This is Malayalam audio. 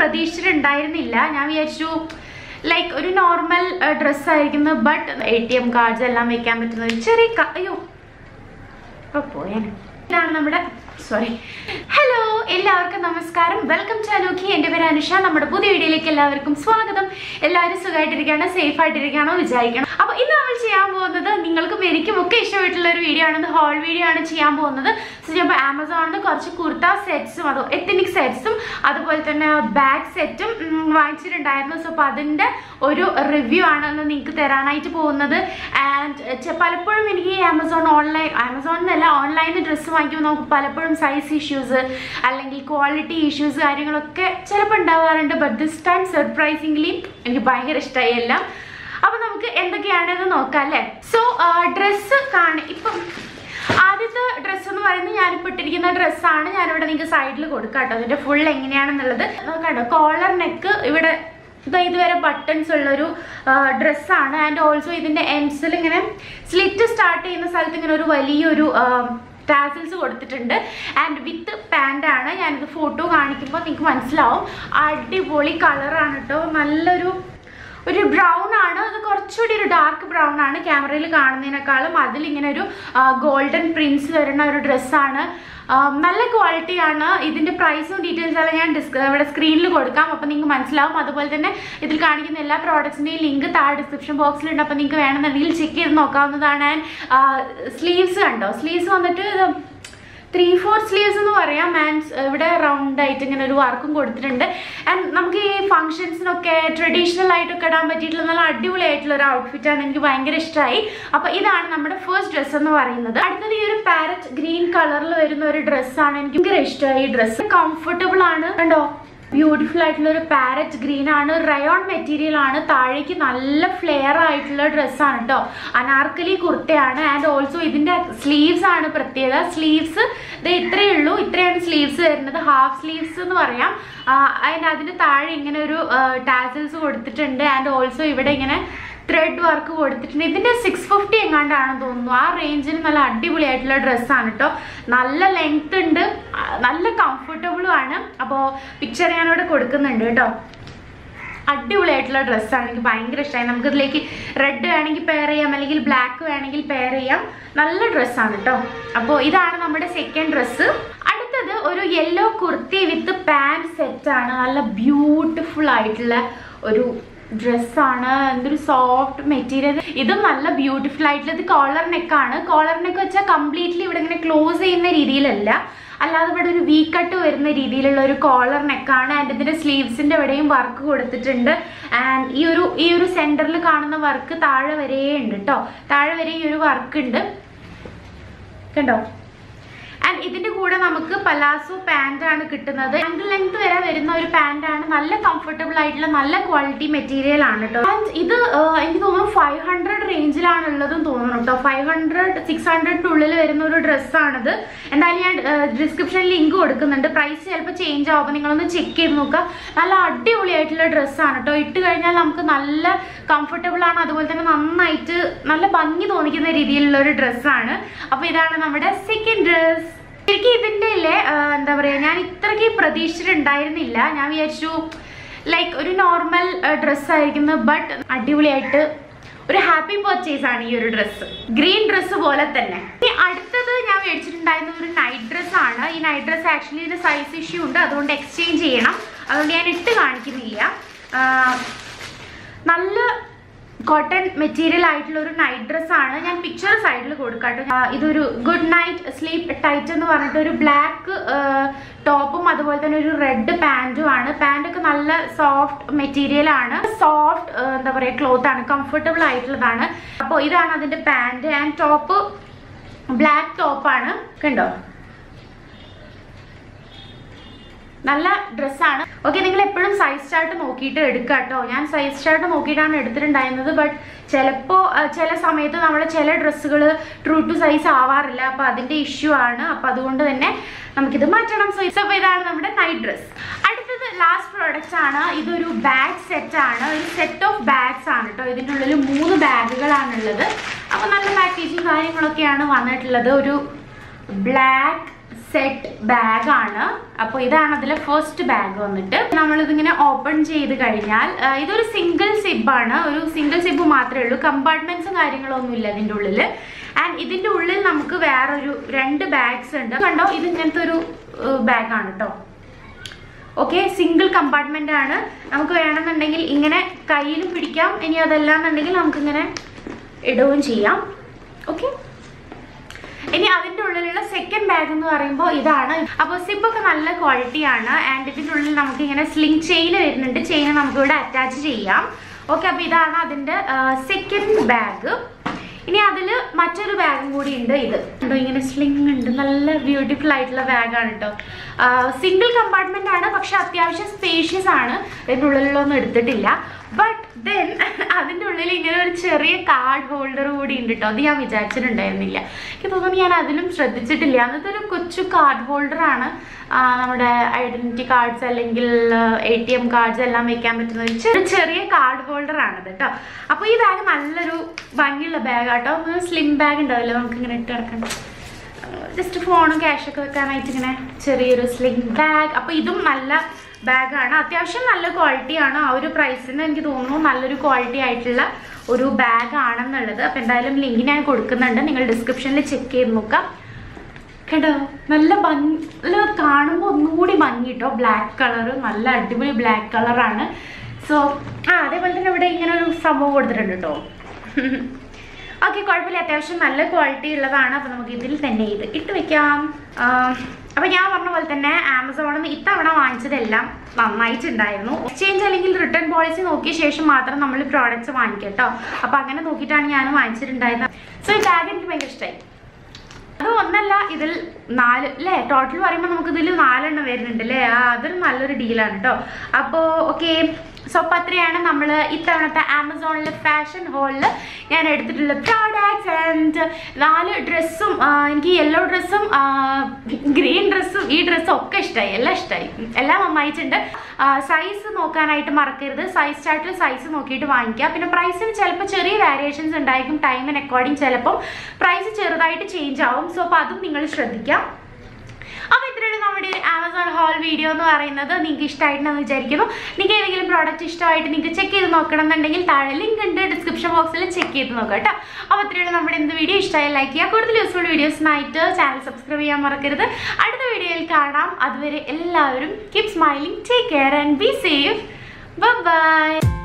പ്രതീക്ഷിച്ചിട്ടുണ്ടായിരുന്നില്ല. ഞാൻ വിചാരിച്ചു ലൈക്ക് ഒരു നോർമൽ ഡ്രസ്സ് ആയിരിക്കുന്നു but A T M cards എല്ലാം വെക്കാൻ പറ്റുന്ന ഒരു ചെറിയ അയ്യോ ഇതാണ് നമ്മുടെ സോറി ഹലോ എല്ലാവർക്കും നമസ്കാരം. വെൽക്കം ടു അനോഖി എന്റെ പേര് അനുഷ. നമ്മുടെ പുതിയ വീഡിയോയിലേക്ക് എല്ലാവർക്കും സ്വാഗതം. എല്ലാവരും സുഖമായിട്ടിരിക്കുകയാണോ? സേഫ് ആയിട്ടിരിക്കുകയാണോ? വിചാരിക്കണം. അപ്പോൾ ഇന്ന് നമ്മൾ ചെയ്യാൻ പോകുന്നത് നിങ്ങൾക്കും എനിക്കും ഒക്കെ ഇഷ്ടമായിട്ടുള്ള ഒരു വീഡിയോ ആണ്. ഹോൾ വീഡിയോ ആണ് ചെയ്യാൻ പോകുന്നത്. സോ ഞാൻ ആമസോണിൽ നിന്ന് കുറച്ച് കുർത്ത സെറ്റ്സും അതോ എത്തനിക് സെറ്റ്സും അതുപോലെ തന്നെ ബാഗ് സെറ്റും വാങ്ങിച്ചിട്ടുണ്ടായിരുന്നു. സോ അപ്പോൾ അതിന്റെ ഒരു റിവ്യൂ ആണ് നിങ്ങൾക്ക് തരാനായിട്ട് പോകുന്നത്. ആൻഡ് പലപ്പോഴും എനിക്ക് ആമസോൺ ഓൺലൈൻ ആമസോണിൽ നിന്നല്ല ഓൺലൈനിൽ ഡ്രസ്സ് വാങ്ങിക്കുമ്പോൾ നമുക്ക് പലപ്പോഴും സൈസ് ഇഷ്യൂസ് അല്ലെങ്കിൽ ക്വാളിറ്റി ഇഷ്യൂസ് കാര്യങ്ങളൊക്കെ ചിലപ്പോൾ ഉണ്ടാവാറുണ്ട്. ബട്ട് ദിസ് ടൈം സർപ്രൈസിംഗ്ലി എനിക്ക് ഭയങ്കര ഇഷ്ടമായി എല്ലാം. അപ്പോൾ നമുക്ക് എന്തൊക്കെയാണെന്ന് നോക്കാം അല്ലേ? സോ ഡ്രസ് കാണി ഇപ്പം ആദ്യത്തെ ഡ്രസ്സ് എന്ന് പറയുന്നത് ഞാനിപ്പോൾ ഇട്ടിരിക്കുന്ന ഡ്രസ്സാണ് ഞാനിവിടെ നിങ്ങൾക്ക് സൈഡിൽ കൊടുക്കാം കേട്ടോ. അതിന്റെ ഫുൾ എങ്ങനെയാണെന്നുള്ളത്. കണ്ടോ കോളർ നെക്ക് ഇവിടെ ഇതാ ഇതുവരെ ബട്ടൺസ് ഉള്ളൊരു ഡ്രസ്സാണ് ആൻഡ് ഓൾസോ ഇതിന്റെ എംസിൽ ഇങ്ങനെ സ്ലിറ്റ് സ്റ്റാർട്ട് ചെയ്യുന്ന സ്ഥലത്ത് ഇങ്ങനെ ഒരു വലിയൊരു ടാസിൽസ് കൊടുത്തിട്ടുണ്ട്. ആൻഡ് വിത്ത് പാന്റാണ് ഞാനിത് ഫോട്ടോ കാണിക്കുമ്പോൾ നിങ്ങൾക്ക് മനസ്സിലാവും. അടിപൊളി കളറാണ് കേട്ടോ. നല്ലൊരു ഒരു ബ്രൗൺ ആണ്. അത് കുറച്ചുകൂടി ഒരു ഡാർക്ക് ബ്രൗൺ ആണ് ക്യാമറയിൽ കാണുന്നതിനേക്കാളും. അതിലിങ്ങനെ ഒരു ഗോൾഡൻ പ്രിൻസ് വരുന്ന ഒരു ഡ്രസ്സാണ് നല്ല ക്വാളിറ്റിയാണ് ഇതിന്റെ പ്രൈസും ഡീറ്റെയിൽസ് എല്ലാം ഞാൻ ഡിസ്ക ഇവിടെ സ്ക്രീനിൽ കൊടുക്കാം. അപ്പോൾ നിങ്ങൾക്ക് മനസ്സിലാവും. അതുപോലെ തന്നെ ഇതിൽ കാണിക്കുന്ന എല്ലാ പ്രോഡക്ട്സിന്റെയും ലിങ്ക് താഴെ ഡിസ്ക്രിപ്ഷൻ ബോക്സിലുണ്ട് അപ്പോൾ നിങ്ങൾക്ക് വേണമെന്നുണ്ടെങ്കിൽ ചെക്ക് ചെയ്ത് നോക്കാവുന്നതാണ്. സ്ലീവ്സ് കണ്ടോ? സ്ലീവ്സ് വന്നിട്ട് ത്രീ ഫോർ സ്ലീവ്സ് എന്ന് പറയാം. ആൻഡ് ഇവിടെ റൗണ്ട് ആയിട്ട് ഇങ്ങനെ ഒരു വർക്കും കൊടുത്തിട്ടുണ്ട്. ആൻഡ് നമുക്ക് ഈ ഫംഗ്ഷൻസിനൊക്കെ ട്രഡീഷണൽ ആയിട്ടൊക്കെ ഇടാൻ പറ്റിയിട്ടുള്ള നല്ല അടിപൊളിയായിട്ടുള്ള ഒരു ഔട്ട്ഫിറ്റാണ് എനിക്ക് ഭയങ്കര ഇഷ്ടമായി അപ്പോൾ ഇതാണ് നമ്മുടെ ഫസ്റ്റ് ഡ്രസ്സ് എന്ന് പറയുന്നത്. അടുത്തത് ഈ ഒരു പാരറ്റ് ഗ്രീൻ കളറിൽ വരുന്ന ഒരു ഡ്രസ്സാണ് എനിക്ക് ഭയങ്കര ഇഷ്ടമായി ഈ ഡ്രസ്സ് കംഫർട്ടബിൾ ആണ്. കണ്ടോ? ബ്യൂട്ടിഫുൾ ആയിട്ടുള്ള ഒരു പാരറ്റ് ഗ്രീൻ ആണ്. റയോൺ മെറ്റീരിയൽ ആണ്. താഴേക്ക് നല്ല ഫ്ലെയർ ആയിട്ടുള്ള ഡ്രസ്സാണ് കേട്ടോ അനാർക്കലി കുർത്തയാണ്. ആൻഡ് ഓൾസോ ഇതിന്റെ സ്ലീവ്സ് ആണ് പ്രത്യേകത. സ്ലീവ്സ് ഇത് ഇത്രയേ ഉള്ളൂ. ഇത്രയാണ് സ്ലീവ്സ് വരുന്നത്. ഹാഫ് സ്ലീവ്സ് എന്ന് പറയാം. ആൻഡ് അതിന് താഴെ ഇങ്ങനെ ഒരു ടാസൽസ് കൊടുത്തിട്ടുണ്ട്. ആൻഡ് ഓൾസോ ഇവിടെ ഇങ്ങനെ ത്രെഡ് വർക്ക് കൊടുത്തിട്ടുണ്ട്. ഇതിന്റെ സിക്സ് ഫിഫ്റ്റി എങ്ങാണ്ടാണെന്ന് തോന്നുന്നു. ആ റേഞ്ചിൽ നല്ല അടിപൊളിയായിട്ടുള്ള ഡ്രസ്സാണ് കേട്ടോ നല്ല ലെങ്ത് ഉണ്ട്. നല്ല കംഫർട്ടബിളും ആണ്. അപ്പോൾ പിക്ചർ ഞാനിവിടെ കൊടുക്കുന്നുണ്ട് കേട്ടോ അടിപൊളിയായിട്ടുള്ള ഡ്രസ്സാണ് എനിക്ക് ഭയങ്കര ഇഷ്ടമായി നമുക്കിതിലേക്ക് റെഡ് വേണമെങ്കിൽ പെയർ ചെയ്യാം. അല്ലെങ്കിൽ ബ്ലാക്ക് വേണമെങ്കിൽ പെയർ ചെയ്യാം. നല്ല ഡ്രസ്സാണ് കേട്ടോ അപ്പോൾ ഇതാണ് നമ്മുടെ സെക്കൻഡ് ഡ്രസ്സ് അടുത്തത് ഒരു യെല്ലോ കുർത്തി വിത്ത് പാന്റ് സെറ്റാണ് നല്ല ബ്യൂട്ടിഫുൾ ആയിട്ടുള്ള ഒരു ഡ്രസ്സാണ് എന്തൊരു സോഫ്റ്റ് മെറ്റീരിയൽ ഇതും നല്ല ബ്യൂട്ടിഫുൾ ആയിട്ടുള്ള ഇത് കോളർ നെക്കാണ് കോളർ നെക്ക് വെച്ചാൽ കംപ്ലീറ്റ്ലി ഇവിടെ ഇങ്ങനെ ക്ലോസ് ചെയ്യുന്ന രീതിയിലല്ല. അല്ലാതെ ഇവിടെ ഒരു വി കട്ട് വരുന്ന രീതിയിലുള്ള ഒരു കോളർ നെക്കാണ് ആൻഡ് ഇതിന്റെ സ്ലീവ്സിന്റെ ഇവിടെയും വർക്ക് കൊടുത്തിട്ടുണ്ട്. ആൻഡ് ഈ ഒരു ഈ ഒരു സെന്ററിൽ കാണുന്ന വർക്ക് താഴെ വരെ ഉണ്ട് കേട്ടോ താഴെ വരെ ഈ ഒരു വർക്ക് ഉണ്ട്. കണ്ടോ? ആൻഡ് ഇതിന്റെ കൂടെ നമുക്ക് പലാസോ പാന്റ് ആണ് കിട്ടുന്നത്. ആങ്കിൾ ലെങ്ത് വരെ വരുന്ന ഒരു പാന്റ് ആണ്. നല്ല കംഫർട്ടബിൾ ആയിട്ടുള്ള നല്ല ക്വാളിറ്റി മെറ്റീരിയൽ ആണ് കേട്ടോ ആൻഡ് ഇത് എനിക്ക് തോന്നുന്നു ഫൈവ് ഹൺഡ്രഡ് റേഞ്ചിലാണ് ഉള്ളതെന്ന് തോന്നുന്നു കേട്ടോ ഫൈവ് ഹൺഡ്രഡ് സിക്സ് ഹൺഡ്രഡിന്റെ ഉള്ളിൽ വരുന്ന ഒരു ഡ്രസ്സാണിത് എന്തായാലും ഞാൻ ഡിസ്ക്രിപ്ഷനിൽ ലിങ്ക് കൊടുക്കുന്നുണ്ട്. പ്രൈസ് ചിലപ്പോൾ ചേഞ്ച് ആവുമ്പോൾ നിങ്ങളൊന്ന് ചെക്ക് ചെയ്ത് നോക്കുക. നല്ല അടിപൊളിയായിട്ടുള്ള ഡ്രസ്സാണ് കേട്ടോ ഇട്ട് കഴിഞ്ഞാൽ നമുക്ക് നല്ല കംഫർട്ടബിൾ ആണ്. അതുപോലെ തന്നെ നന്നായിട്ട് നല്ല ഭംഗി തോന്നിക്കുന്ന രീതിയിലുള്ള ഒരു ഡ്രസ്സാണ് അപ്പോൾ ഇതാണ് നമ്മുടെ സെക്കൻഡ് ഡ്രസ് ശരിക്കും ഇതിന്റെ അല്ലേ എന്താ പറയുക ഞാൻ ഇത്രയ്ക്ക് പ്രതീക്ഷിച്ചിട്ടുണ്ടായിരുന്നില്ല. ഞാൻ വിചാരിച്ചു ലൈക്ക് ഒരു നോർമൽ ഡ്രസ്സായിരിക്കുന്നു ബട്ട് അടിപൊളിയായിട്ട് ഒരു ഹാപ്പി പർച്ചേസ് ആണ് ഈ ഒരു ഡ്രസ്സ് ഗ്രീൻ ഡ്രസ്സ് പോലെ തന്നെ. ഇനി അടുത്തത് ഞാൻ മേടിച്ചിട്ടുണ്ടായിരുന്നത് ഒരു നൈറ്റ് ഡ്രസ് ആണ്. ഈ നൈറ്റ് ഡ്രസ്സ് ആക്ച്വലി ഇതിന് സൈസ് ഇഷ്യൂ ഉണ്ട്. അതുകൊണ്ട് എക്സ്ചേഞ്ച് ചെയ്യണം. അതുകൊണ്ട് ഞാൻ ഇട്ട് കാണിക്കുന്നില്ല. നല്ല കോട്ടൺ മെറ്റീരിയൽ ആയിട്ടുള്ള ഒരു നൈറ്റ് ഡ്രസ് ആണ്. ഞാൻ പിക്ചർ സൈഡിൽ കൊടുക്കാട്ടോ. ഇതൊരു ഗുഡ് നൈറ്റ് സ്ലീപ്പ് ടൈറ്റ് എന്ന് പറഞ്ഞിട്ട് ഒരു ബ്ലാക്ക് ടോപ്പും അതുപോലെ തന്നെ ഒരു റെഡ് പാന്റും ആണ്. പാന്റ് ഒക്കെ നല്ല സോഫ്റ്റ് മെറ്റീരിയൽ ആണ്. സോഫ്റ്റ് എന്താ പറയുക ക്ലോത്ത് ആണ്. കംഫർട്ടബിൾ ആയിട്ടുള്ളതാണ്. അപ്പോൾ ഇതാണ് അതിന്റെ പാന്റ് ആൻഡ് ടോപ്പ് ബ്ലാക്ക് ടോപ്പാണ് കണ്ടോ? നല്ല ഡ്രസ്സാണ്. ഓക്കെ നിങ്ങൾ എപ്പോഴും സൈസ് ചാർട്ട് നോക്കിയിട്ട് എടുക്കുക കേട്ടോ ഞാൻ സൈസ് ചാർട്ട് നോക്കിയിട്ടാണ് എടുത്തിട്ടുണ്ടായിരുന്നത് ബട്ട് ചിലപ്പോൾ ചില സമയത്ത് നമ്മൾ ചില ഡ്രസ്സുകൾ ട്രൂ ടു സൈസ് ആവാറില്ല. അപ്പോൾ അതിന്റെ ഇഷ്യൂ ആണ്. അപ്പോൾ അതുകൊണ്ട് തന്നെ നമുക്കിത് മാറ്റണം. സൈസ് അപ്പോൾ ഇതാണ് നമ്മുടെ നൈറ്റ് ഡ്രസ്സ് അടുത്തത് ലാസ്റ്റ് പ്രോഡക്റ്റ് ആണ്. ഇതൊരു ബാഗ് സെറ്റ് ആണ്. ഒരു സെറ്റ് ഓഫ് ബാഗ്സ് ആണ് കേട്ടോ ഇതിന്റെ ഉള്ളിൽ മൂന്ന് ബാഗുകളാണുള്ളത് അപ്പോൾ നല്ല പാക്കേജും കാര്യങ്ങളൊക്കെയാണ് വന്നിട്ടുള്ളത്. ഒരു ബ്ലാക്ക് സെറ്റ് ബാഗ് ആണ്. അപ്പോൾ ഇതാണ് അതിലെ ഫസ്റ്റ് ബാഗ് വന്നിട്ട്. നമ്മളിതിങ്ങനെ ഓപ്പൺ ചെയ്ത് കഴിഞ്ഞാൽ ഇതൊരു സിംഗിൾ സിബാണ് ഒരു സിംഗിൾ സിബ് മാത്രമേ ഉള്ളൂ. കമ്പാർട്ട്മെന്റ്സും കാര്യങ്ങളൊന്നും ഇല്ല ഇതിന്റെ ഉള്ളിൽ ആൻഡ് ഇതിന്റെ ഉള്ളിൽ നമുക്ക് വേറൊരു രണ്ട് ബാഗ്സ് ഉണ്ട്. കണ്ടോ? ഇത് ഇങ്ങനത്തെ ഒരു ബാഗാണ് കേട്ടോ ഓക്കെ സിംഗിൾ കമ്പാർട്ട്മെന്റ് ആണ്. നമുക്ക് വേണമെന്നുണ്ടെങ്കിൽ ഇങ്ങനെ കയ്യിലും പിടിക്കാം. ഇനി അതല്ല എന്നുണ്ടെങ്കിൽ നമുക്കിങ്ങനെ ഇടുകയും ചെയ്യാം. ഓക്കെ ഇനി അതിന്റെ ഉള്ളിലുള്ള സെക്കൻഡ് ബാഗ് എന്ന് പറയുമ്പോൾ ഇതാണ്. അപ്പോൾ സിപ്പൊക്കെ നല്ല ക്വാളിറ്റിയാണ് ആൻഡ് ഇതിന്റെ ഉള്ളിൽ നമുക്ക് ഇങ്ങനെ സ്ലിംഗ് ചെയിൻ വരുന്നുണ്ട്. ചെയിൻ നമുക്ക് ഇവിടെ അറ്റാച്ച് ചെയ്യാം. ഓക്കെ അപ്പോൾ ഇതാണ് അതിന്റെ സെക്കൻഡ് ബാഗ് ഇനി അതിൽ മറ്റൊരു ബാഗും കൂടി ഉണ്ട് ഇത്. ഉണ്ടോ ഇങ്ങനെ സ്ലിംഗ് ഉണ്ട്. നല്ല ബ്യൂട്ടിഫുൾ ആയിട്ടുള്ള ബാഗാണ് കേട്ടോ സിംഗിൾ കമ്പാർട്ട്മെന്റ് ആണ് പക്ഷെ അത്യാവശ്യം സ്പേഷ്യസ് ആണ്. ഇതിന്റെ ഉള്ളിലൊന്നും എടുത്തിട്ടില്ല. ബട്ട് ദെൻ അതിന്റെ ഉള്ളിൽ ഇങ്ങനെ ഒരു ചെറിയ കാർഡ് ഹോൾഡർ കൂടി ഉണ്ട് കേട്ടോ അത് ഞാൻ വിചാരിച്ചിട്ടുണ്ടായിരുന്നില്ല. എനിക്ക് തോന്നുന്നു ഞാൻ അതിലും ശ്രദ്ധിച്ചിട്ടില്ല. അന്നത്തെ ഒരു കൊച്ചു കാർഡ് ഹോൾഡറാണ് നമ്മുടെ ഐഡന്റിറ്റി കാർഡ്സ് അല്ലെങ്കിൽ എ ടി എം കാർഡ്സ് എല്ലാം വെക്കാൻ പറ്റുന്ന ഒരു ചെറിയ കാർഡ് ഹോൾഡർ ആണത് കേട്ടോ അപ്പോൾ ഈ ബാഗ് നല്ലൊരു ഭംഗിയുള്ള ബാഗ് കേട്ടോ സ്ലിം ബാഗ് ഉണ്ടാവില്ല? നമുക്ക് ഇങ്ങനെ ഇട്ട് കിടക്കണം ജസ്റ്റ് ഫോണും ക്യാഷൊക്കെ വെക്കാനായിട്ട് ഇങ്ങനെ ചെറിയൊരു സ്ലിം ബാഗ് അപ്പോൾ ഇതും നല്ല ബാഗാണ്. അത്യാവശ്യം നല്ല ക്വാളിറ്റിയാണ് ആ ഒരു പ്രൈസിന് എനിക്ക് തോന്നുന്നു നല്ലൊരു ക്വാളിറ്റി ആയിട്ടുള്ള ഒരു ബാഗ് ആണെന്നുള്ളത്. അപ്പോൾ എന്തായാലും ലിങ്ക് ഞാൻ കൊടുക്കുന്നുണ്ട്. നിങ്ങൾ ഡിസ്ക്രിപ്ഷനിൽ ചെക്ക് ചെയ്ത് നോക്കാം. കേട്ടോ? നല്ല ഭംഗി കാണുമ്പോൾ ഒന്നുകൂടി ഭംഗി കേട്ടോ ബ്ലാക്ക് കളർ നല്ല അടിപൊളി ബ്ലാക്ക് കളറാണ് സോ ആ അതേപോലെ തന്നെ ഇവിടെ ഇങ്ങനെ ഒരു സംഭവം കൊടുത്തിട്ടുണ്ട് കേട്ടോ ഓക്കെ കുഴപ്പമില്ല. അത്യാവശ്യം നല്ല ക്വാളിറ്റി ഉള്ളതാണ്. അപ്പോൾ നമുക്ക് ഇതിൽ തന്നെ ഇത് ഇട്ട് വെക്കാം. അപ്പോൾ ഞാൻ പറഞ്ഞ പോലെ തന്നെ ആമസോണിൽ നിന്ന് ഇത്തവണ വാങ്ങിച്ചതെല്ലാം നന്നായിട്ടുണ്ടായിരുന്നു. എക്സ്ചേഞ്ച് അല്ലെങ്കിൽ റിട്ടേൺ പോളിസി നോക്കിയ ശേഷം മാത്രം നമ്മൾ പ്രോഡക്റ്റ്സ് വാങ്ങിക്കട്ടോ കേട്ടോ. അപ്പോൾ അങ്ങനെ നോക്കിയിട്ടാണ് ഞാൻ വാങ്ങിച്ചിട്ടുണ്ടായിരുന്നത് സോ ഈ ബാഗ് എനിക്ക് ഭയങ്കര ഇഷ്ടമായി അത് ഒന്നല്ല ഇതിൽ നാല് അല്ലേ ടോട്ടൽ പറയുമ്പോൾ നമുക്ക് ഇതിൽ നാലെണ്ണം വരുന്നുണ്ട് അല്ലേ അതൊരു നല്ലൊരു ഡീലാണ് കേട്ടോ അപ്പോൾ ഓക്കെ സോ അപ്പോൾ അത്രയാണ് നമ്മൾ ഇത്തവണത്തെ ആമസോണിലെ ഫാഷൻ ഹോളിൽ ഞാൻ എടുത്തിട്ടുള്ള പ്രോഡക്റ്റ്സ് ആൻഡ് നാല് ഡ്രസ്സും എനിക്ക് യെല്ലോ ഡ്രസ്സും ഗ്രീൻ ഡ്രസ്സും ഈ ഡ്രസ്സും ഒക്കെ ഇഷ്ടമായി എല്ലാം ഇഷ്ടമായി എല്ലാം നന്നായിട്ടുണ്ട് സൈസ് നോക്കാനായിട്ട് മറക്കരുത്. സൈസ് ചാർട്ടിൽ സൈസ് നോക്കിയിട്ട് വാങ്ങിക്കുക പിന്നെ പ്രൈസിന് ചിലപ്പോൾ ചെറിയ വേരിയേഷൻസ് ഉണ്ടായിരിക്കും ടൈമിന് അക്കോർഡിംഗ് ചിലപ്പം പ്രൈസ് ചെറുതായിട്ട് ചേഞ്ച് ആവും. സോ അപ്പോൾ അതും നിങ്ങൾ ശ്രദ്ധിക്കാം. അപ്പോൾ ഇത്രയുള്ള നമ്മുടെ ഒരു ആമസോൺ ഹോൾ വീഡിയോ എന്ന് പറയുന്നത്. നിങ്ങൾക്ക് ഇഷ്ടമായിട്ടുണ്ടെന്ന് വിചാരിക്കുന്നു. നിങ്ങൾക്ക് ഏതെങ്കിലും പ്രോഡക്റ്റ് ഇഷ്ടമായിട്ട് നിങ്ങൾക്ക് ചെക്ക് ചെയ്ത് നോക്കണം എന്നുണ്ടെങ്കിൽ താഴെ ലിങ്ക് ഉണ്ട്. ഡിസ്ക്രിപ്ഷൻ ബോക്സിൽ ചെക്ക് ചെയ്ത് നോക്കാം കേട്ടോ. അപ്പോൾ ഇത്രയുള്ള നമ്മുടെ എന്ത് വീഡിയോ ഇഷ്ടമായി ലൈക്ക് ചെയ്യുക. കൂടുതൽ യൂസ്ഫുൾ വീഡിയോസിനായിട്ട് ചാനൽ സബ്സ്ക്രൈബ് ചെയ്യാൻ മറക്കരുത്. അടുത്ത വീഡിയോയിൽ കാണാം. അതുവരെ എല്ലാവരും keep smiling take care and be safe bye